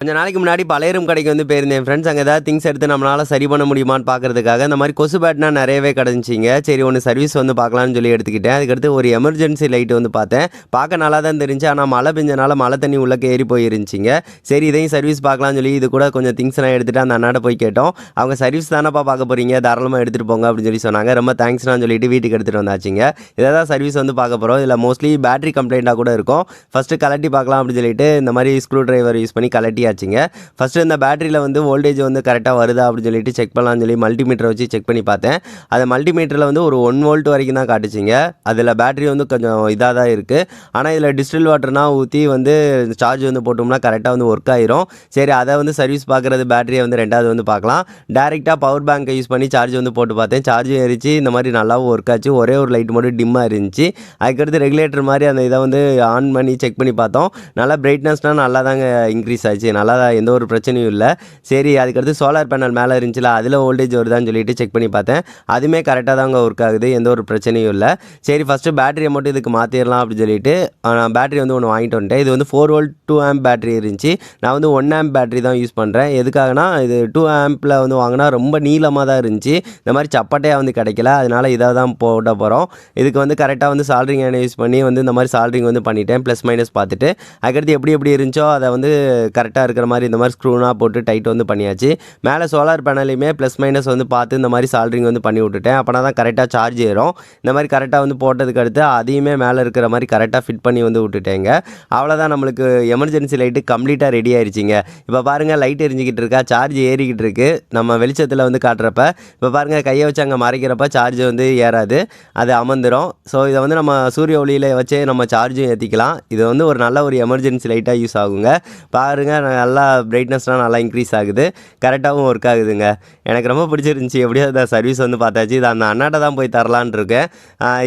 கொஞ்சம் நாளைக்கு முன்னாடி பழையரும் கடைக்கு வந்து போயிருந்தேன். ஃப்ரெண்ட்ஸ் அங்கே ஏதாவது திங்ஸ் எடுத்து நம்மளால் சரி பண்ண முடியுமான்னு பார்க்குறதுக்காக இந்த மாதிரி கொசு பேட்னா நிறையவே கிடச்சிங்க சரி ஒன்று சர்வீஸ் வந்து பார்க்கலாம்னு சொல்லி எடுத்துக்கிட்டேன். அதுக்கடுத்து ஒரு எமர்ஜென்சி லைட் வந்து பார்த்தேன். பார்க்க நல்லா தான் தெரிஞ்சு ஆனால் மழை பெஞ்சனால மழை தண்ணி உள்ளே ஏறி போயிருந்துச்சிங்க. சரி இதையும் சர்வீஸ் பார்க்கலாம்னு சொல்லி இது கூட கொஞ்சம் திங்ஸ்லாம் எடுத்துகிட்டு அந்த அண்ணாட போய் கேட்டோம். அவங்க சர்வீஸ் தானப்பா பார்க்க போகிறீங்க தாராளமாக எடுத்துகிட்டு போங்க அப்படின்னு சொல்லி சொன்னாங்க. ரொம்ப தேங்க்ஸ்லாம் சொல்லிட்டு வீட்டுக்கு எடுத்துகிட்டு வந்தாச்சுங்க. இதை தான் சர்வீஸ் வந்து பார்க்க போகிறோம் இதில் மோஸ்ட்லி பேட்டரி கம்ப்ளைண்ட்டாக கூட இருக்கும். ஃபஸ்ட்டு கலட்டி பார்க்கலாம் அப்படின்னு சொல்லிட்டு இந்த மாதிரி ஸ்க்ரூ டிரைவர் யூஸ் பண்ணி ஆச்சுங்க. ஃபஸ்ட்டு இந்த பேட்டரியில் வந்து வோல்டேஜ் வந்து கரெக்டாக வருதா அப்படின்னு சொல்லிட்டு செக் பண்ணலாம்னு சொல்லி மல்டிமீட்டரை வச்சு செக் பண்ணி பார்த்தேன். அது மல்டிமீட்டரில் வந்து ஒரு ஒன் வோல்ட் வரைக்கும் தான் காட்டுச்சிங்க. அதில் பேட்டரி வந்து கொஞ்சம் இதாக தான் இருக்குது ஆனால் இதில் டிஸ்டில் வாட்டர்னா ஊற்றி வந்து சார்ஜ் வந்து போட்டோம்னா கரெக்டாக வந்து ஒர்க் ஆயிரும். சரி அதை வந்து சர்வீஸ் பார்க்குறது பேட்டரியை வந்து ரெண்டாவது வந்து பார்க்கலாம். டேரெக்டாக பவர் பேங்க்கை யூஸ் பண்ணி சார்ஜ் வந்து போட்டு பார்த்தேன். சார்ஜ் ஏறிச்சு. இந்த மாதிரி நல்லாவும் ஒர்க் ஆச்சு. ஒரே ஒரு லைட் மட்டும் டிம்மாக இருந்துச்சு. அதுக்கடுத்து ரெகுலேட்டர் மாதிரி அந்த இதை வந்து ஆன் பண்ணி செக் பண்ணி பார்த்தோம். நல்லா பிரைட்னஸ்னால் நல்லா தாங்க இன்க்ரீஸ் ஆச்சு. நல்லா எந்த ஒரு பிரச்சனையும் இல்லை. சரி அதுக்கடுத்து சோலார் பேனல் மேலே இருந்துச்சுல அதில் வோல்டேஜ் வருதான்னு சொல்லிட்டு செக் பண்ணி பார்த்தேன். அதுவுமே கரெக்டாக தாங்க ஒர்க் ஆகுது எந்த ஒரு பிரச்சனையும் இல்லை. சரி ஃபஸ்ட்டு பேட்டரியை மட்டும் இதுக்கு மாற்றிடலாம் அப்படின்னு சொல்லிட்டு நான் பேட்டரி வந்து ஒன்று வாங்கிட்டு வந்துட்டேன். இது வந்து four volt two amp battery இருந்துச்சு. நான் வந்து ஒன் ஆம்ப் பேட்டரி தான் யூஸ் பண்ணுறேன் எதுக்காகனா இது டூ ஆம்பில் வந்து வாங்கினா ரொம்ப நீளமாக தான் இருந்துச்சு. இந்த மாதிரி சப்பட்டையாக வந்து கிடைக்கல அதனால இதாக தான் போட போகிறோம் இதுக்கு வந்து கரெக்டாக வந்து சால்ட்ரிங் என்ன யூஸ் பண்ணி வந்து இந்த மாதிரி சால்ட்ரிங் வந்து பண்ணிட்டேன் ப்ளஸ் மைனஸ் பார்த்துட்டு. அதுக்கடுத்து எப்படி எப்படி இருந்துச்சோ அதை வந்து கரெக்டாக இருக்கிற மாதிரி இந்த மாதிரி ஸ்க்ரூனாக போட்டு டைட் வந்து பண்ணியாச்சு. மேலே சோலார் பேனலையுமே ப்ளஸ் மைனஸ் வந்து பார்த்து இந்த மாதிரி சால்ட்ரிங் வந்து பண்ணி விட்டுட்டேன். அப்போனா தான் கரெக்டாக சார்ஜ் ஏறும். இந்த மாதிரி கரெக்டாக வந்து போட்டதுக்கு அடுத்து அதையுமே மேலே இருக்கிற மாதிரி கரெக்டாக ஃபிட் பண்ணி வந்து விட்டுட்டேங்க. அவ்வளோதான் நம்மளுக்கு எமர்ஜென்சி லைட்டு கம்ப்ளீட்டாக ரெடி ஆயிடுச்சிங்க இப்போ பாருங்கள் லைட் எரிஞ்சிக்கிட்டு இருக்கா சார்ஜ் ஏறிக்கிட்டு இருக்கு. நம்ம வெளிச்சத்தில் வந்து காட்டுறப்ப இப்போ பாருங்கள் கையை வச்சு அங்கே மறைக்கிறப்ப சார்ஜ் வந்து ஏறாது. அது அமர்ந்துடும் ஸோ இதை வந்து நம்ம சூரிய ஒளியில் வச்சே நம்ம சார்ஜும் ஏற்றிக்கலாம் இது வந்து ஒரு நல்ல ஒரு எமர்ஜென்சி லைட்டாக யூஸ் ஆகுங்க. பாருங்கள் நல்லா பிரைட்னஸ்லாம் நல்லா இன்க்ரீஸ் ஆகுது. கரெக்டாகவும் ஒர்க் ஆகுதுங்க. எனக்கு ரொம்ப பிடிச்சிருந்துச்சி. எப்படியோ இந்த சர்வீஸ் வந்து பார்த்தாச்சு. இதை அந்த அண்ணாட்ட தான் போய் தரலான் இருக்கேன்.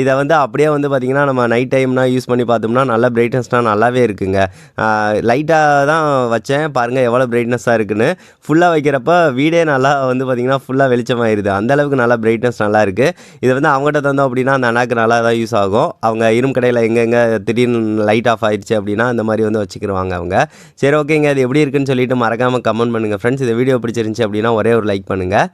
இதை வந்து அப்படியே வந்து பார்த்திங்கன்னா நம்ம நைட் டைம்னா யூஸ் பண்ணி பார்த்தோம்னா நல்லா பிரைட்னஸ்லாம் நல்லாவே இருக்குங்க. லைட்டாக தான் வச்சேன். பாருங்கள் எவ்வளோ பிரைட்னஸாக இருக்குன்னு. ஃபுல்லாக வைக்கிறப்ப வீடே நல்லா வந்து பார்த்திங்கன்னா ஃபுல்லாக வெளிச்சமாயிருது. அந்தளவுக்கு நல்லா பிரைட்னஸ் நல்லா இருக்குது இது வந்து அவங்ககிட்ட தந்தோம் அப்படின்னா அந்த அண்ணாக்கு நல்லா தான் யூஸ் ஆகும். அவங்க இரும்பு கடையில் எங்கெங்கே திடீர்னு லைட் ஆஃப் ஆயிடுச்சு அப்படின்னா அந்த மாதிரி வந்து வச்சுக்கிருவாங்க அவங்க. சரி ஓகேங்க அது எப்படி எப்படி இருக்குன்னு சொல்லிட்டு மறக்காமல் கமெண்ட் பண்ணுங்கள் ஃப்ரெண்ட்ஸ் இந்த வீடியோ பிடிச்சிருந்துச்சி அப்படின்னா ஒரே ஒரு லைக் பண்ணுங்கள்